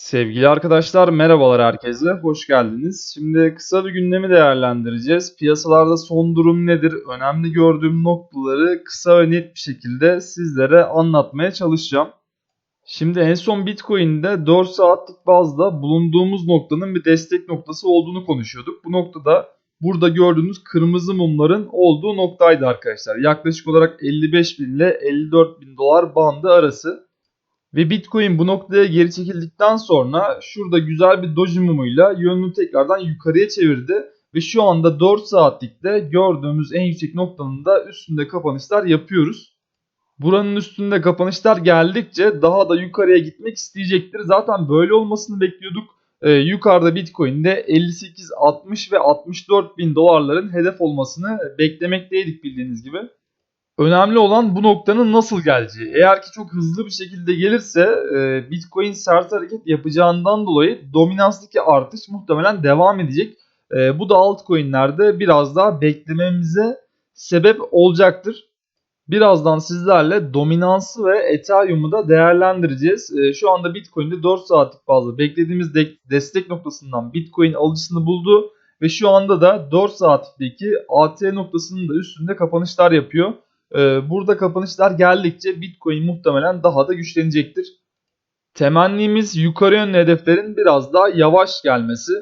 Sevgili arkadaşlar merhabalar herkese, hoş geldiniz. Şimdi kısa bir gündemi değerlendireceğiz. Piyasalarda son durum nedir, önemli gördüğüm noktaları kısa ve net bir şekilde sizlere anlatmaya çalışacağım. Şimdi en son Bitcoin'de 4 saatlik bazda bulunduğumuz noktanın bir destek noktası olduğunu konuşuyorduk. Bu noktada burada gördüğünüz kırmızı mumların olduğu noktaydı arkadaşlar. Yaklaşık olarak 55 bin ile 54 bin dolar bandı arası. Ve Bitcoin bu noktaya geri çekildikten sonra şurada güzel bir doji mumuyla yönünü tekrardan yukarıya çevirdi. Ve şu anda 4 saatlikte gördüğümüz en yüksek noktanın da üstünde kapanışlar yapıyoruz. Buranın üstünde kapanışlar geldikçe daha da yukarıya gitmek isteyecektir. Zaten böyle olmasını bekliyorduk. Ee, yukarıda Bitcoin'de 58, 60 ve 64 bin dolarların hedef olmasını beklemekteydik bildiğiniz gibi. Önemli olan bu noktanın nasıl geleceği. Eğer ki çok hızlı bir şekilde gelirse e, Bitcoin sert hareket yapacağından dolayı dominanstaki artış muhtemelen devam edecek. E, bu da altcoin'lerde biraz daha beklememize sebep olacaktır. Birazdan sizlerle dominansı ve Ethereum'u da değerlendireceğiz. E, şu anda Bitcoin'de 4 saatlik bazda beklediğimiz de destek noktasından Bitcoin alıcısını buldu. Ve şu anda da 4 saatlikteki AT noktasının da üstünde kapanışlar yapıyor. Ee, burada kapanışlar geldikçe Bitcoin muhtemelen daha da güçlenecektir. Temennimiz yukarı yönlü hedeflerin biraz daha yavaş gelmesi.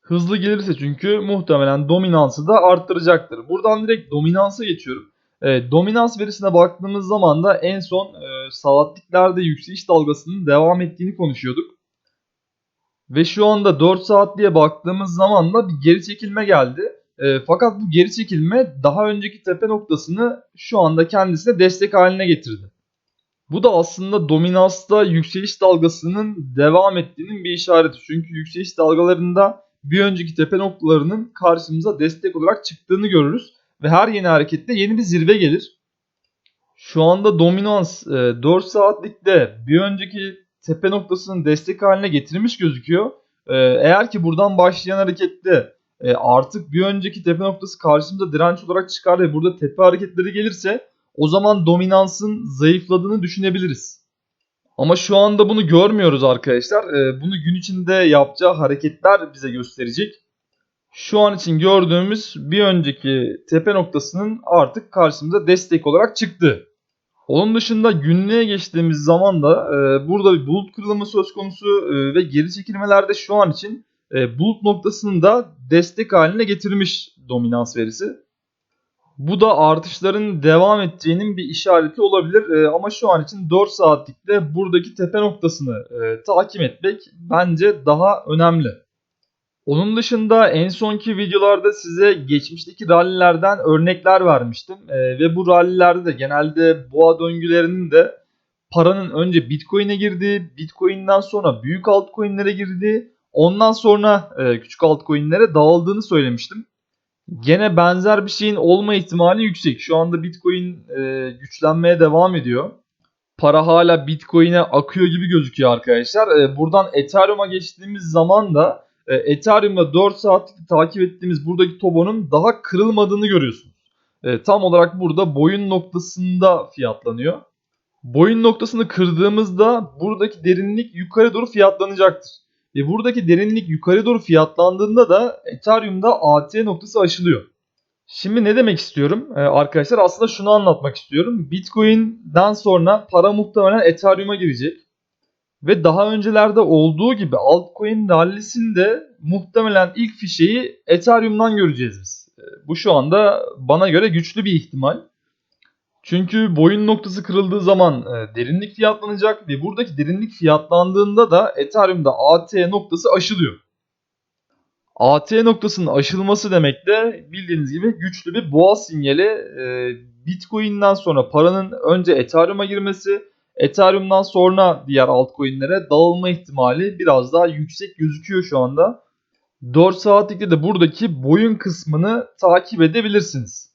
Hızlı gelirse çünkü muhtemelen dominansı da arttıracaktır. Buradan direkt dominansa geçiyorum. E, dominans verisine baktığımız zaman da en son e, saatliklerde yükseliş dalgasının devam ettiğini konuşuyorduk. Ve şu anda 4 saatliğe baktığımız zaman da bir geri çekilme geldi. E, fakat bu geri çekilme daha önceki tepe noktasını şu anda kendisine destek haline getirdi. Bu da aslında dominansta yükseliş dalgasının devam ettiğinin bir işareti. Çünkü yükseliş dalgalarında bir önceki tepe noktalarının karşımıza destek olarak çıktığını görürüz. Ve her yeni harekette yeni bir zirve gelir. Şu anda dominans e, 4 saatlikte bir önceki tepe noktasının destek haline getirmiş gözüküyor. E, eğer ki buradan başlayan harekette e, artık bir önceki tepe noktası karşımıza direnç olarak çıkar ve burada tepe hareketleri gelirse o zaman dominansın zayıfladığını düşünebiliriz. Ama şu anda bunu görmüyoruz arkadaşlar. E, bunu gün içinde yapacağı hareketler bize gösterecek. Şu an için gördüğümüz bir önceki tepe noktasının artık karşımıza destek olarak çıktı. Onun dışında günlüğe geçtiğimiz zaman da e, burada bir bulut kırılımı söz konusu e, ve geri çekilmelerde şu an için e, bulut noktasını da destek haline getirmiş dominans verisi. Bu da artışların devam edeceğinin bir işareti olabilir e, ama şu an için 4 saatlikte buradaki tepe noktasını e, takip etmek bence daha önemli. Onun dışında en sonki videolarda size geçmişteki rallilerden örnekler vermiştim. E, ve bu rallilerde de genelde boğa döngülerinin de paranın önce Bitcoin'e girdiği, Bitcoin'den sonra büyük altcoin'lere girdiği, ondan sonra e, küçük altcoin'lere dağıldığını söylemiştim. Gene benzer bir şeyin olma ihtimali yüksek. Şu anda Bitcoin e, güçlenmeye devam ediyor. Para hala Bitcoin'e akıyor gibi gözüküyor arkadaşlar. E, buradan Ethereum'a geçtiğimiz zaman da e, Ethereum'da 4 saatlik takip ettiğimiz buradaki Tobo'nun daha kırılmadığını görüyorsunuz. E, tam olarak burada boyun noktasında fiyatlanıyor. Boyun noktasını kırdığımızda buradaki derinlik yukarı doğru fiyatlanacaktır. Ve buradaki derinlik yukarı doğru fiyatlandığında da Ethereum'da AT noktası aşılıyor. Şimdi ne demek istiyorum? Ee, arkadaşlar aslında şunu anlatmak istiyorum. Bitcoin'den sonra para muhtemelen Ethereum'a girecek. Ve daha öncelerde olduğu gibi altcoin rallisinde muhtemelen ilk fişeği Ethereum'dan göreceğiz biz. Ee, bu şu anda bana göre güçlü bir ihtimal. Çünkü boyun noktası kırıldığı zaman e, derinlik fiyatlanacak ve buradaki derinlik fiyatlandığında da Ethereum'da AT noktası aşılıyor. AT noktasının aşılması demek de bildiğiniz gibi güçlü bir boğa sinyali. E, Bitcoin'den sonra paranın önce Ethereum'a girmesi, Ethereum'dan sonra diğer altcoin'lere dağılma ihtimali biraz daha yüksek gözüküyor şu anda. 4 saatlikte de buradaki boyun kısmını takip edebilirsiniz.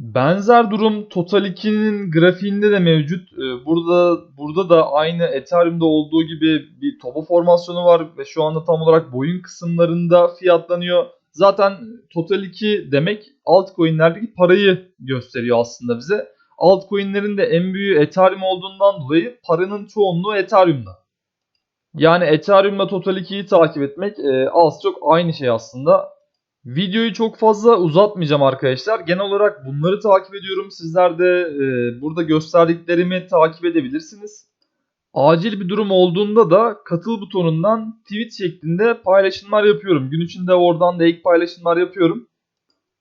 Benzer durum Total 2'nin grafiğinde de mevcut. Ee, burada burada da aynı Ethereum'da olduğu gibi bir topo formasyonu var ve şu anda tam olarak boyun kısımlarında fiyatlanıyor. Zaten Total 2 demek altcoin'lerdeki parayı gösteriyor aslında bize. Altcoin'lerin de en büyüğü Ethereum olduğundan dolayı paranın çoğunluğu Ethereum'da. Yani Ethereum'la Total 2'yi takip etmek e, az çok aynı şey aslında. Videoyu çok fazla uzatmayacağım arkadaşlar. Genel olarak bunları takip ediyorum. Sizler de e, burada gösterdiklerimi takip edebilirsiniz. Acil bir durum olduğunda da katıl butonundan tweet şeklinde paylaşımlar yapıyorum. Gün içinde oradan da ek paylaşımlar yapıyorum.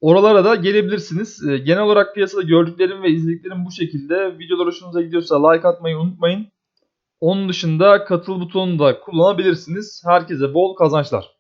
Oralara da gelebilirsiniz. E, genel olarak piyasada gördüklerim ve izlediklerim bu şekilde. Videolar hoşunuza gidiyorsa like atmayı unutmayın. Onun dışında katıl butonunu da kullanabilirsiniz. Herkese bol kazançlar.